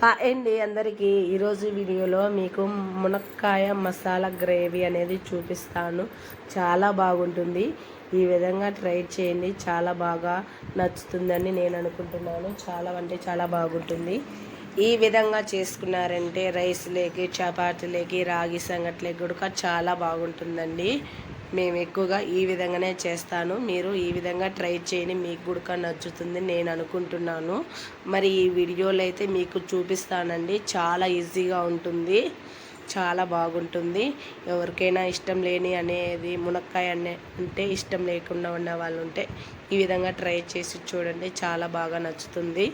Hi అండి అందరికీ. ఈరోజు వీడియోలో మీకు మునక్కాయ మసాలా గ్రేవీ అనేది చూపిస్తాను. చాలా బాగుంటుంది. ఈ విధంగా ట్రై చేయండి. చాలా బాగా నచ్చుతుందని నేను అనుకుంటున్నాను. చాలా అంటే చాలా బాగుంటుంది. ఈ విధంగా చేసుకున్నారంటే రైస్లేకి చపాతీలేకి రాగి సంగట్లేకి కూడా చాలా బాగుంటుందండి. మేము ఎక్కువగా ఈ విధంగానే చేస్తాను. మీరు ఈ విధంగా ట్రై చేయని మీకు కూడా నచ్చుతుంది నేను అనుకుంటున్నాను. మరి ఈ వీడియోలు అయితే మీకు చూపిస్తానండి. చాలా ఈజీగా ఉంటుంది. చాలా బాగుంటుంది. ఎవరికైనా ఇష్టం లేని అనేది మునక్కాయ అనే అంటే ఇష్టం లేకుండా ఉన్న వాళ్ళు ఉంటే ఈ విధంగా ట్రై చేసి చూడండి. చాలా బాగా నచ్చుతుంది.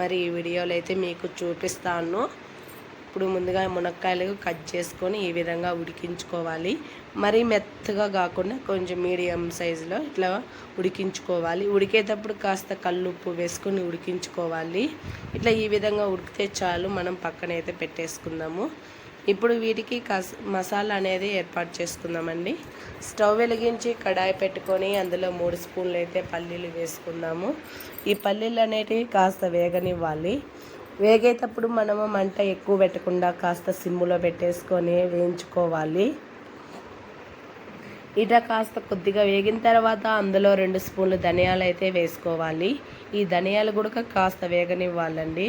మరి ఈ వీడియోలు అయితే మీకు చూపిస్తాను. ఇప్పుడు ముందుగా మునక్కాయలు కట్ చేసుకొని ఈ విధంగా ఉడికించుకోవాలి. మరీ మెత్తగా కాకుండా కొంచెం మీడియం సైజులో ఇట్లా ఉడికించుకోవాలి. ఉడికేటప్పుడు కాస్త కల్లుప్పు వేసుకొని ఉడికించుకోవాలి. ఇట్లా ఈ విధంగా ఉడికితే చాలు మనం పక్కనైతే పెట్టేసుకుందాము. ఇప్పుడు వీటికి కస్ మసాలా అనేది ఏర్పాటు చేసుకుందామండి. స్టవ్ వెలిగించి కడాయి పెట్టుకొని అందులో మూడు స్పూన్లు అయితే పల్లీలు వేసుకుందాము. ఈ పల్లీలు అనేటివి కాస్త వేగనివ్వాలి. వేగేటప్పుడు మనము మంట ఎక్కువ పెట్టకుండా కాస్త సిమ్ములో పెట్టేసుకొని వేయించుకోవాలి. ఇట కాస్త కొద్దిగా వేగిన తర్వాత అందులో రెండు స్పూన్లు ధనియాలు అయితే వేసుకోవాలి. ఈ ధనియాలు కూడా కాస్త వేగనివ్వాలండి.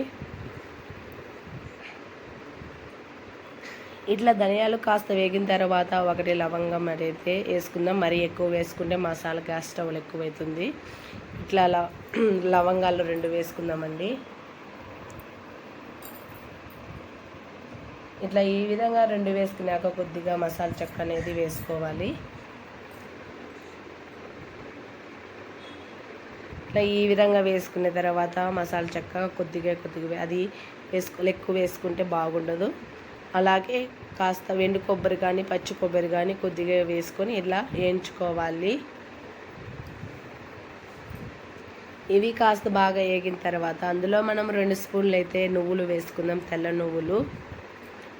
ఇట్లా ధనియాలు కాస్త వేగిన తర్వాత ఒకటి లవంగం అయితే వేసుకుందాం. మరీ ఎక్కువ వేసుకుంటే మసాలా గ్యాస్ స్టవ్లు ఎక్కువైతుంది ఇట్లా లవంగాలు రెండు వేసుకుందామండి. ఇట్లా ఈ విధంగా రెండు వేసుకున్నాక కొద్దిగా మసాలా చెక్క అనేది వేసుకోవాలి. ఇట్లా ఈ విధంగా వేసుకున్న తర్వాత మసాలా చెక్క కొద్దిగా కొద్దిగా అది వేసుకో ఎక్కువ వేసుకుంటే బాగుండదు. అలాగే కాస్త వెండు కొబ్బరి కానీ పచ్చి కొబ్బరి కానీ కొద్దిగా వేసుకొని ఇలా వేయించుకోవాలి. ఇవి కాస్త బాగా వేగిన తర్వాత అందులో మనం రెండు స్పూన్లు అయితే నువ్వులు వేసుకుందాం తెల్ల నువ్వులు.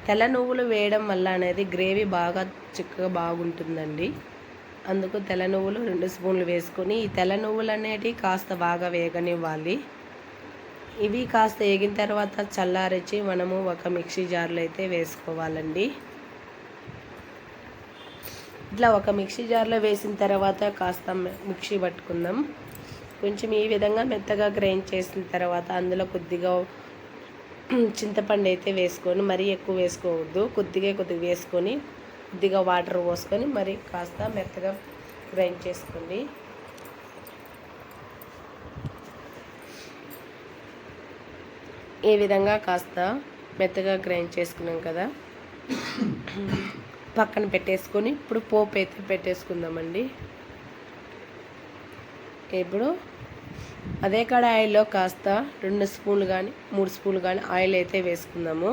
తెల్ల నువ్వులు వేయడం వల్ల అనేది గ్రేవీ బాగా చిక్కగా బాగుంటుందండి. అందుకు తెల్ల నువ్వులు రెండు స్పూన్లు వేసుకొని ఈ తెల్ల నువ్వులు అనేటివి కాస్త బాగా వేగనివ్వాలి. ఇవి కాస్త వేగిన తర్వాత చల్లారిచి మనము ఒక మిక్సీ జార్లో అయితే వేసుకోవాలండి. ఇట్లా ఒక మిక్సీ జార్లో వేసిన తర్వాత కాస్త మిక్సీ పట్టుకుందాం. కొంచెం ఈ విధంగా మెత్తగా గ్రైండ్ చేసిన తర్వాత అందులో కొద్దిగా చింతపండు అయితే వేసుకొని మరీ ఎక్కువ వేసుకోవద్దు. కొద్దిగా కొద్దిగా వేసుకొని కొద్దిగా వాటర్ పోసుకొని మరి కాస్త మెత్తగా గ్రైండ్ చేసుకోండి. ఈ విధంగా కాస్త మెత్తగా గ్రైండ్ చేసుకున్నాం కదా. పక్కన పెట్టేసుకొని ఇప్పుడు పోపు అయితే పెట్టేసుకుందామండి. ఇప్పుడు అదే కడాయిలో కాస్త రెండు స్పూన్లు కానీ మూడు స్పూన్లు కానీ ఆయిల్ అయితే వేసుకుందాము.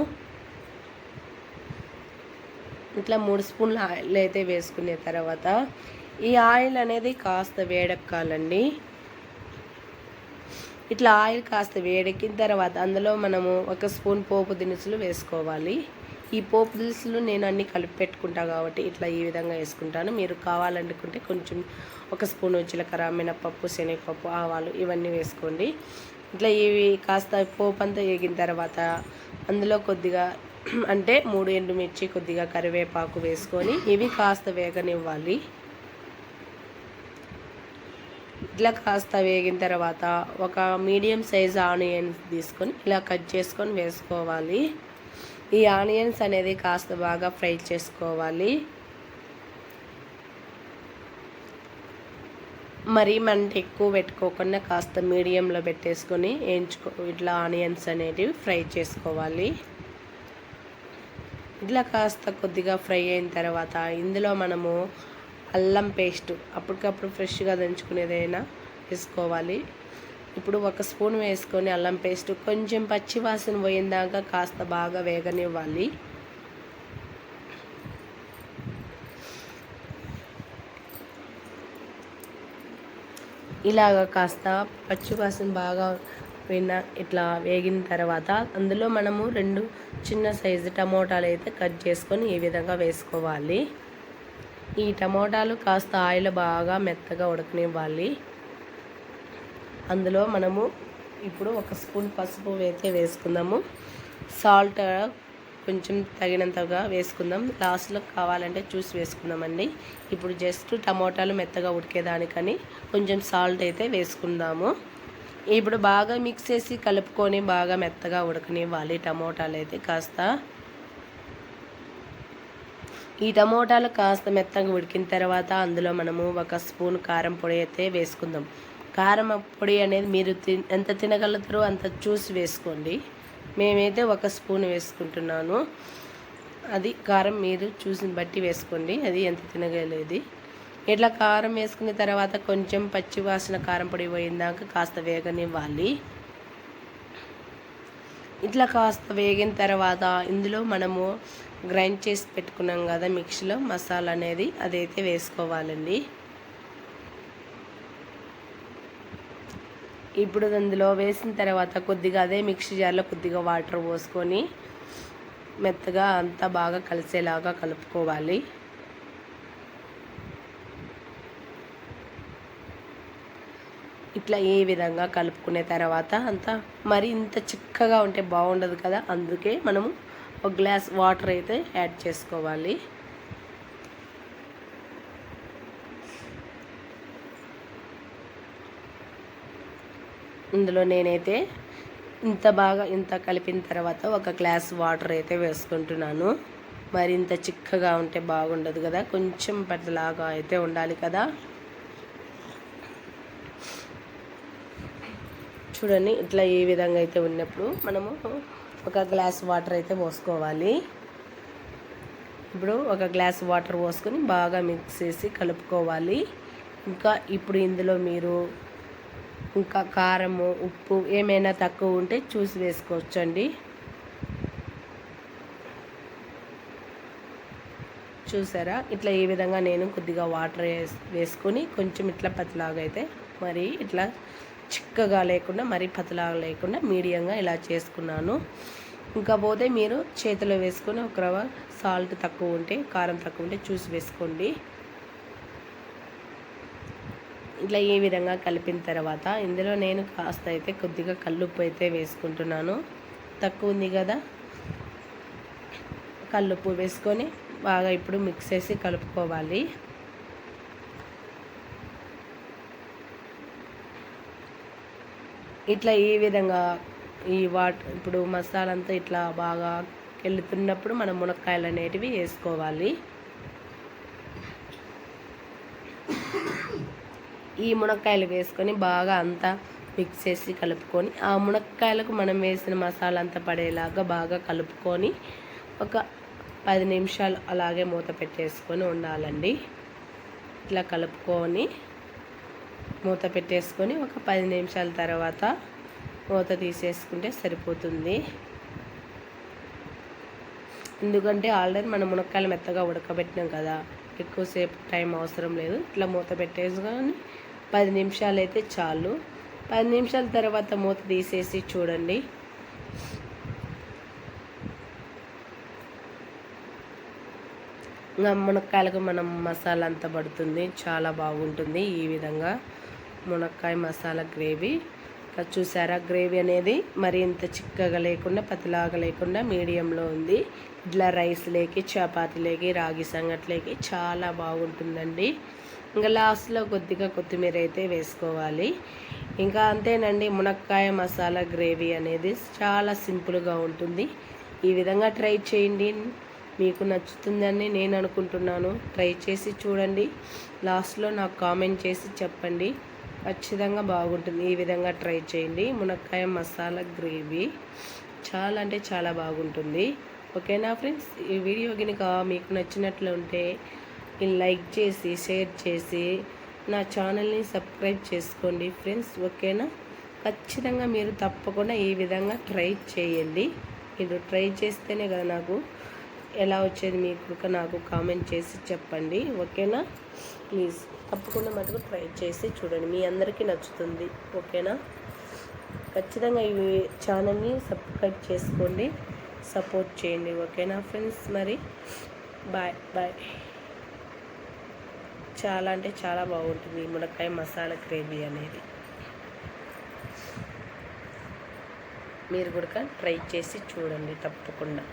ఇట్లా మూడు స్పూన్ల ఆయిల్ అయితే వేసుకునే తర్వాత ఈ ఆయిల్ అనేది కాస్త వేడెక్కాలండి. ఇట్లా ఆయిల్ కాస్త వేడెక్కిన తర్వాత అందులో మనము ఒక స్పూన్ పోపు దినుసులు వేసుకోవాలి. ఈ పోపు దినుసులు నేను అన్ని కలిపి పెట్టుకుంటా కాబట్టి ఇట్లా ఈ విధంగా వేసుకుంటాను. మీరు కావాలనుకుంటే కొంచెం ఒక స్పూన్ జీలకర్ర మినపప్పు శనగపప్పు ఆవాలు ఇవన్నీ వేసుకోండి. ఇట్లా ఇవి కాస్త పోపు అంతా వేగిన తర్వాత అందులో కొద్దిగా అంటే మూడు ఎండుమిర్చి కొద్దిగా కరివేపాకు వేసుకొని ఇవి కాస్త వేగనివ్వాలి. ఇట్లా కాస్త వేగిన తర్వాత ఒక మీడియం సైజ్ ఆనియన్స్ తీసుకొని ఇలా కట్ చేసుకొని వేసుకోవాలి. ఈ ఆనియన్స్ అనేది కాస్త బాగా ఫ్రై చేసుకోవాలి. మరీ మంట ఎక్కువ పెట్టుకోకుండా కాస్త మీడియంలో పెట్టేసుకొని వేయించుకో ఇట్లా ఆనియన్స్ అనేటివి ఫ్రై చేసుకోవాలి. ఇట్లా కాస్త కొద్దిగా ఫ్రై అయిన తర్వాత ఇందులో మనము అల్లం పేస్ట్ అప్పటికప్పుడు ఫ్రెష్గా దంచుకునేదైనా వేసుకోవాలి. ఇప్పుడు ఒక స్పూన్ వేసుకొని అల్లం పేస్ట్ కొంచెం పచ్చి వాసన పోయిందాక కాస్త బాగా వేగనివ్వాలి. ఇలాగ కాస్త పచ్చి వాసన బాగా పోయిన ఇట్లా వేగిన తర్వాత అందులో మనము రెండు చిన్న సైజు టమోటాలు అయితే కట్ చేసుకొని ఈ విధంగా వేసుకోవాలి. ఈ టమోటాలు కాస్త ఆయిల్ బాగా మెత్తగా ఉడకనివ్వాలి. అందులో మనము ఇప్పుడు ఒక స్పూన్ పసుపు అయితే వేసుకుందాము. సాల్ట్ కొంచెం తగినంతగా వేసుకుందాం. లాస్ట్లో కావాలంటే చూసి వేసుకుందామండి. ఇప్పుడు జస్ట్ టమోటాలు మెత్తగా ఉడికేదానికని కొంచెం సాల్ట్ అయితే వేసుకుందాము. ఇప్పుడు బాగా మిక్స్ చేసి కలుపుకొని బాగా మెత్తగా ఉడకనివ్వాలి టమోటాలు అయితే కాస్త. ఈ టమోటాలు కాస్త మెత్తగా ఉడికిన తర్వాత అందులో మనము ఒక స్పూన్ కారం పొడి అయితే వేసుకుందాం. కారం పొడి అనేది మీరు ఎంత తినగలుగుతారో అంత చూసి వేసుకోండి. మేమైతే ఒక స్పూన్ వేసుకుంటున్నాను. అది కారం మీరు చూసిన బట్టి వేసుకోండి. అది ఎంత తినగలేదు. ఇట్లా కారం వేసుకున్న తర్వాత కొంచెం పచ్చి వాసన కారం పొడి పోయిందాక కాస్త వేగనివ్వాలి. ఇట్లా కాస్త వేగిన తర్వాత ఇందులో మనము గ్రైండ్ చేసి పెట్టుకున్నాం కదా మిక్సీలో మసాలా అనేది అదైతే వేసుకోవాలండి. ఇప్పుడు అందులో వేసిన తర్వాత కొద్దిగా అదే మిక్సీ జార్లో కొద్దిగా వాటర్ పోసుకొని మెత్తగా అంతా బాగా కలిసేలాగా కలుపుకోవాలి. ఇట్లా ఏ విధంగా కలుపుకునే తర్వాత అంతా మరి ఇంత చిక్కగా ఉంటే బాగుండదు కదా అందుకే మనము ఒక గ్లాస్ వాటర్ అయితే యాడ్ చేసుకోవాలి. ఇందులో నేనైతే ఇంత బాగా ఇంత కలిపిన తర్వాత ఒక గ్లాస్ వాటర్ అయితే వేసుకుంటున్నాను. మరి ఇంత చిక్కగా ఉంటే బాగుండదు కదా కొంచెం పెద్దలాగా అయితే ఉండాలి కదా. చూడండి ఇట్లా ఏ విధంగా అయితే ఉన్నప్పుడు మనము ఒక గ్లాస్ వాటర్ అయితే పోసుకోవాలి. ఇప్పుడు ఒక గ్లాస్ వాటర్ పోసుకొని బాగా మిక్స్ చేసి కలుపుకోవాలి. ఇంకా ఇప్పుడు ఇందులో మీరు ఇంకా కారము ఉప్పు ఏమైనా తక్కువ ఉంటే చూసి వేసుకోవచ్చండి. చూసారా? ఇట్లా ఈ విధంగా నేను కొద్దిగా వాటర్ వేసుకొని కొంచెం ఇట్లా పతిలాగా అయితే మరి ఇట్లా చిక్కగా లేకుండా మరీ పతలాగా లేకుండా మీడియంగా ఇలా చేసుకున్నాను. ఇంకా పోతే మీరు చేతిలో వేసుకొని ఒక రవ సాల్ట్ తక్కువ ఉంటే కారం తక్కువ ఉంటే చూసి వేసుకోండి. ఇట్లా ఈ విధంగా కలిపిన తర్వాత ఇందులో నేను కాస్త అయితే కొద్దిగా కల్లుప్పు అయితే వేసుకుంటున్నాను. తక్కువ ఉంది కదా? కల్లుప్పు వేసుకొని బాగా ఇప్పుడు మిక్స్ చేసి కలుపుకోవాలి. ఇట్లా ఈ విధంగా ఈ వాట్ ఇప్పుడు మసాలంతా ఇట్లా బాగా వెళ్తున్నప్పుడు మనం మునక్కాయలు అనేటివి వేసుకోవాలి. ఈ మునక్కాయలు వేసుకొని బాగా అంతా మిక్స్ చేసి కలుపుకొని ఆ మునక్కాయలకు మనం వేసిన మసాలా అంతా పడేలాగా బాగా కలుపుకొని ఒక పది నిమిషాలు అలాగే మూత పెట్టేసుకొని ఉండాలండి. ఇట్లా కలుపుకొని మూత పెట్టేసుకొని ఒక పది నిమిషాల తర్వాత మూత తీసేసుకుంటే సరిపోతుంది. ఎందుకంటే ఆల్రెడీ మనం మునక్కాయలు మెత్తగా ఉడకబెట్టినాం కదా ఎక్కువసేపు టైం అవసరం లేదు. ఇట్లా మూత పెట్టేసుకొని పది నిమిషాలు అయితే చాలు. పది నిమిషాల తర్వాత మూత తీసేసి చూడండి. మునక్కాయలకు మనం మసాలా అంతా పడుతుంది. చాలా బాగుంటుంది ఈ విధంగా మునక్కాయ మసాలా గ్రేవీ. చూసారా గ్రేవీ అనేది మరి ఇంత చిక్కగా లేకుండా పతిలాగా లేకుండా మీడియంలో ఉంది. ఇట్లా రైస్ లేకి చపాతీ లేకి రాగి సంగట్లేకి చాలా బాగుంటుందండి. ఇంకా లాస్ట్లో కొద్దిగా కొత్తిమీర అయితే వేసుకోవాలి. ఇంకా అంతేనండి మునక్కాయ మసాలా గ్రేవీ అనేది చాలా సింపుల్గా ఉంటుంది. ఈ విధంగా ట్రై చేయండి. మీకు నచ్చుతుందని నేను అనుకుంటున్నాను. ట్రై చేసి చూడండి. లాస్ట్లో నాకు కామెంట్ చేసి చెప్పండి. ఖచ్చితంగా బాగుంటుంది. ఈ విధంగా ట్రై చేయండి. మునక్కాయ మసాలా గ్రేవీ చాలా అంటే చాలా బాగుంటుంది. ఓకేనా ఫ్రెండ్స్? ఈ వీడియో కనుక మీకు నచ్చినట్లు ఉంటే లైక్ చేసి షేర్ చేసి నా ఛానల్ని సబ్స్క్రైబ్ చేసుకోండి ఫ్రెండ్స్ ఓకేనా? ఖచ్చితంగా మీరు తప్పకుండా ఈ విధంగా ట్రై చేయండి. మీరు ట్రై చేస్తేనే కదా నాకు ఎలా వచ్చేది మీకు నాకు కామెంట్ చేసి చెప్పండి ఓకేనా? ప్లీజ్ తప్పకుండా మటుకు ట్రై చేసి చూడండి. మీ అందరికీ నచ్చుతుంది ఓకేనా? ఖచ్చితంగా ఈ ఛానల్ని సబ్స్క్రైబ్ చేసుకోండి సపోర్ట్ చేయండి ఓకేనా ఫ్రెండ్స్? మరి బాయ్ బాయ్. చాలా అంటే చాలా బాగుంటుంది. మునక్కాయ మసాలా గ్రేవీ అనేది. మీరు కూడా ట్రై చేసి చూడండి తప్పకుండా.